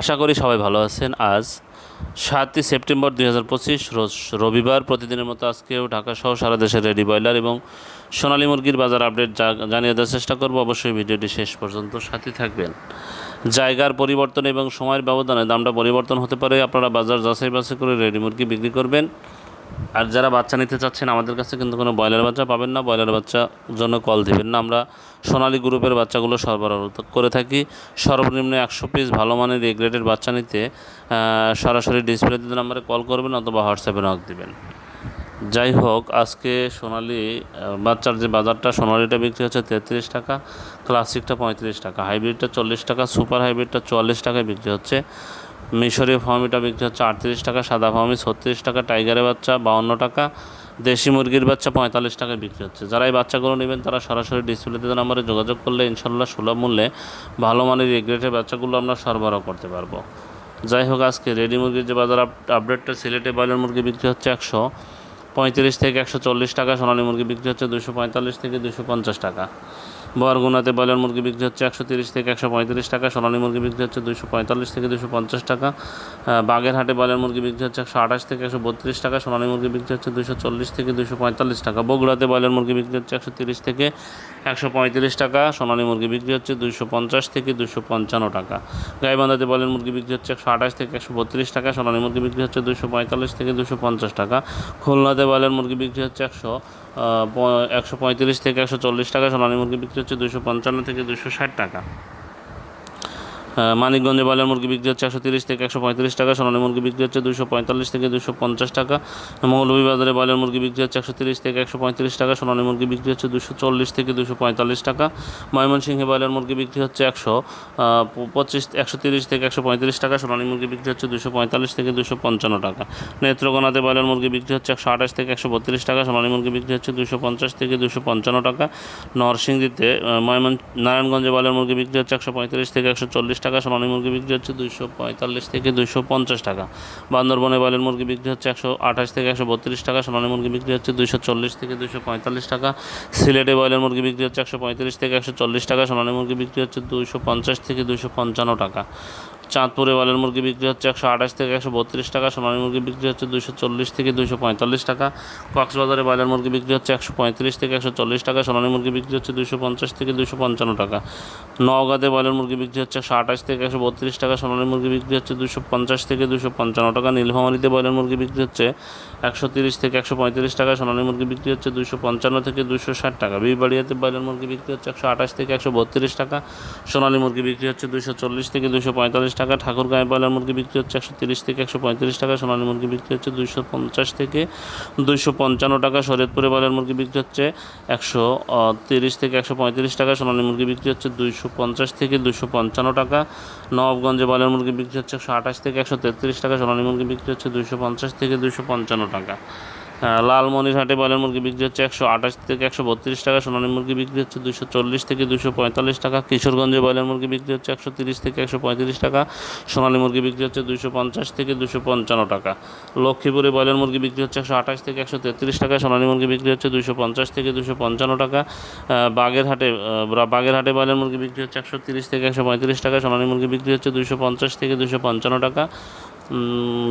আশা করি সবাই ভালো আছেন। আজ সাতই সেপ্টেম্বর দুই হাজার পঁচিশ, রোজ রবিবার প্রতিদিনের মতো আজকেও ঢাকাসহ সারা দেশের রেডি ব্রয়লার এবং সোনালী মুরগির বাজার আপডেট জানিয়ে দেওয়ার চেষ্টা করব। অবশ্যই ভিডিওটি শেষ পর্যন্ত সাথে থাকবেন। জায়গার পরিবর্তন এবং সময়ের ব্যবধানে দামটা পরিবর্তন হতে পারে। আপনারা বাজার যাচাই বাছাই করে রেডি মুরগি বিক্রি করবেন। আর যারা বাচ্চা নিতে চাচ্ছেন, আমাদের কাছে কিন্তু কোনো ব্রয়লার বাচ্চা পাবেন না। ব্রয়লার বাচ্চা জন্য কল দিবেন না। আমরা সোনালী গ্রুপের বাচ্চাগুলো সরবরাহ করে থাকি। সর্বনিম্ন একশো পিস ভালো মানের এ গ্রেডের বাচ্চা নিতে সরাসরি ডিসপ্লে দিতে নাম্বারে কল করবেন অথবা হোয়াটসঅ্যাপে নক দেবেন। যাই হোক, আজকে সোনালি বাচ্চার যে বাজারটা, সোনালিটা বিক্রি হচ্ছে তেত্রিশ টাকা ক্লাসিকটা পঁয়ত্রিশ টাকা হাইব্রিডটা চল্লিশ টাকা সুপার হাইব্রিডটা চুয়াল্লিশ টাকায় বিক্রি হচ্ছে। মিশরি ফার্মিটা বিক্রি হচ্ছে আটত্রিশ টাকা, সাদা ফার্মি ছত্রিশ টাকা, টাইগারের বাচ্চা বাউন্ন টাকা, দেশি মুরগির বাচ্চা পঁয়তাল্লিশ টাকায় বিক্রি হচ্ছে। যারা এই বাচ্চাগুলো নেবেন, তারা সরাসরি ডিসপ্লেতে নাম্বারে যোগাযোগ করলে ইনশাল্লাহ সুলভ মূল্যে ভালো মানের এগ্রেটের বাচ্চাগুলো আমরা সরবরাহ করতে পারব। যাই হোক, আজকে রেডি মুরগির যে বাজার আপডেটটা সিলেটে ব্রয়লার মুরগি বিক্রি হচ্ছে একশো পঁয়ত্রিশ থেকে একশো চল্লিশ টাকা, সোনালী মুরগি বিক্রি হচ্ছে দুশো পঁয়তাল্লিশ থেকে দুশো পঞ্চাশ টাকা। বরগুনাতে ব্রয়লার মুরগি বিক্রি হচ্ছে একশো তিরিশ থেকে একশো পঁয়ত্রিশ টাকা সোনালী মুরগি বিক্রি হচ্ছে দুশো পঁয়তাল্লিশ থেকে দুশো পঞ্চাশ টাকা বাগেরহাটে ব্রয়লার মুরগি বিক্রি হচ্ছে একশো আঠাশ থেকে একশো বত্রিশ টাকা সোনালী মুরগি বিক্রি হচ্ছে দুশো চল্লিশ থেকে দুশো পঁয়তাল্লিশ টাকা বগুড়াতে ব্রয়লার মুরগি বিক্রি হচ্ছে একশো তিরিশ থেকে একশো পঁয়ত্রিশ টাকা সোনালী মুরগি বিক্রি হচ্ছে দুশো পঞ্চাশ থেকে দুশো পঞ্চান্ন টাকা গাইবান্ধাতে ব্রয়লার মুরগি বিক্রি হচ্ছে একশো আঠাশ থেকে একশো বত্রিশ টাকা সোনালী মুরগি বিক্রি হচ্ছে দুশো পঁয়তাল্লিশ থেকে দুশো পঞ্চাশ টাকা খুলনাতে ব্রয়লার মুরগি বিক্রি হচ্ছে একশো একশো পঁয়ত্রিশ থেকে একশো চল্লিশ টাকা সোনালী মুরগি বিক্রি হচ্ছে দুশো পঞ্চান্ন থেকে দুশো ষাট টাকা। মানিকগঞ্জে ব্রয়লার মুরগি বিক্রি হচ্ছে একশো তিরিশ থেকে একশো পঁয়ত্রিশ টাকা, সোনালী মুরগি বিক্রি হচ্ছে দুশো পঁয়তাল্লিশ থেকে দুশো পঞ্চাশ টাকা। মৌলভীবাজারে ব্রয়লার মুরগি বিক্রি হচ্ছে একশো তিরিশ থেকে একশো পঁয়ত্রিশ টাকা, সোনালী মুরগি বিক্রি হচ্ছে দুশো চল্লিশ থেকে দুশো পঁয়তাল্লিশ টাকা। ময়মনসিংহে ব্রয়লার মুরগি বিক্রি হচ্ছে একশো পঁচিশ, একশো তিরিশ থেকে একশো পঁয়ত্রিশ টাকা, সোনালী মুরগি বিক্রি হচ্ছে দুশো পঁয়তাল্লিশ থেকে দুশো পঞ্চান্ন টাকা। নেত্রকোনাতে ব্রয়লার মুরগি বিক্রি হচ্ছে একশো আঠাশ থেকে একশো বত্রিশ টাকা, সোনালী মুরগি বিক্রি হচ্ছে দুশো পঞ্চাশ থেকে দুশো পঞ্চান্ন টাকা। নরসিংদীতে ময়মন, নারায়ণগঞ্জে ব্রয়লার মুরগি বিক্রি হচ্ছে একশো পঁয়ত্রিশ থেকে একশো চল্লিশ টাকা, সোনালী মুরগি বিক্রি হচ্ছে দুইশো পঁয়তাল্লিশ থেকে দুইশো পঞ্চাশ টাকা। বান্দরবনে বয়লের মুরগি বিক্রি হচ্ছে একশো আঠাশ থেকে একশো বত্রিশ টাকা, সোনালী মুরগি বিক্রি হচ্ছে দুইশো চল্লিশ থেকে দুইশো পঁয়তাল্লিশ টাকা। সিলেটে ব্রয়লার মুরগি বিক্রি হচ্ছে একশো পঁয়ত্রিশ থেকে একশো চল্লিশ টাকা, সোনালী মুরগি বিক্রি হচ্ছে দুইশো পঞ্চাশ থেকে দুইশো পঞ্চান্ন টাকা। চাঁদপুরে ব্রয়লার মুরগি বিক্রি হচ্ছে একশো আঠাশ থেকে একশো বত্রিশ টাকা, সোনালী মুরগি বিক্রি হচ্ছে দুশো চল্লিশ থেকে দুশো পঁয়তাল্লিশ টাকা, কক্সবাজারে ব্রয়লার মুরগি বিক্রি হচ্ছে একশো পঁয়ত্রিশ থেকে একশো চল্লিশ টাকা, সোনালী মুরগি বিক্রি হচ্ছে দুশো পঞ্চাশ থেকে দুশো পঞ্চান্ন টাকা। নওগাঁতে ব্রয়লার মুরগি বিক্রি হচ্ছে একশো আঠাশ থেকে একশো বত্রিশ টাকা, সোনালী মুরগি বিক্রি হচ্ছে দুশো পঞ্চাশ থেকে দুশো পঞ্চান্ন টাকা, নীলফামারিতে ব্রয়লার মুরগি বিক্রি হচ্ছে একশো তিরিশ থেকে একশো পঁয়ত্রিশ টাকা, সোনালী মুরগি বিক্রি হচ্ছে দুশো পঞ্চান্ন থেকে দুশো ষাট টাকা। বিবাড়িয়াতে ব্রয়লার মুরগি বিক্রি হচ্ছে একশো আঠাশ থেকে একশো বত্রিশ টাকা, সোনালী মুরগি বিক্রি হচ্ছে দুশো চল্লিশ থেকে দুশো পঁয়তাল্লিশ টাকা, ঠাকুরগাঁয়ে ব্রয়লার মুরগি বিক্রি হচ্ছে একশো তিরিশ থেকে একশো পঁয়ত্রিশ টাকা, সোনালী মুরগি বিক্রি হচ্ছে দুশো পঞ্চাশ থেকে দুশো পঞ্চান্ন টাকা, শরীয়তপুরে ব্রয়লার মুরগি বিক্রি হচ্ছে একশো তিরিশ থেকে একশো পঁয়ত্রিশ টাকা, সোনালী মুরগি বিক্রি হচ্ছে দুইশো পঞ্চাশ থেকে দুশো পঞ্চান্ন টাকা, নবাবগঞ্জে ব্রয়লার মুরগি বিক্রি হচ্ছে একশো আঠাশ থেকে একশো তেত্রিশ টাকা, সোনালী মুরগি বিক্রি হচ্ছে দুশো পঞ্চাশ থেকে দুশো পঞ্চান্ন টাকা। লালমনিরহাটে ব্রয়লার মুরগি বিক্রি হচ্ছে একশো আঠাশ থেকে একশো বত্রিশ টাকা, সোনালী মুরগি বিক্রি হচ্ছে দুশো চল্লিশ থেকে দুশো পঁয়তাল্লিশ টাকা, কিশোরগঞ্জে ব্রয়লার মুরগি বিক্রি হচ্ছে একশো তিরিশ থেকে একশো পঁয়ত্রিশ টাকা, সোনালী মুরগি বিক্রি হচ্ছে দুশো পঞ্চাশ থেকে দুশো পঞ্চান্ন টাকা। লক্ষ্মীপুরে ব্রয়লার মুরগি বিক্রি হচ্ছে একশো আঠাশ থেকে একশো তেত্রিশ টাকা, সোনালী মুরগি বিক্রি হচ্ছে দুশো পঞ্চাশ থেকে দুশো পঞ্চান্ন টাকা। বাগেরহাটে বাগেরহাটে ব্রয়লার মুরগি বিক্রি হচ্ছে একশো তিরিশ থেকে একশো পঁয়ত্রিশ টাকা, সোনালী মুরগি বিক্রি হচ্ছে দুশো পঞ্চাশ থেকে দুশো পঞ্চান্ন টাকা।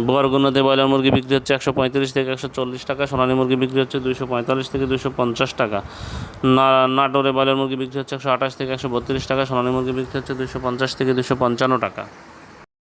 বরগুনাতে ব্রয়লার মুরগি বিক্রি হচ্ছে একশো পঁয়ত্রিশ থেকে একশো চল্লিশ টাকা, সোনালী মুরগি বিক্রি হচ্ছে দুশো পঁয়তাল্লিশ থেকে দুশো পঞ্চাশ টাকা। নাটোরে ব্রয়লার মুরগি বিক্রি হচ্ছে একশো আঠাশ থেকে একশো বত্রিশ টাকা, সোনালী মুরগি বিক্রি হচ্ছে দুশো পঞ্চাশ থেকে দুশো পঞ্চান্ন টাকা।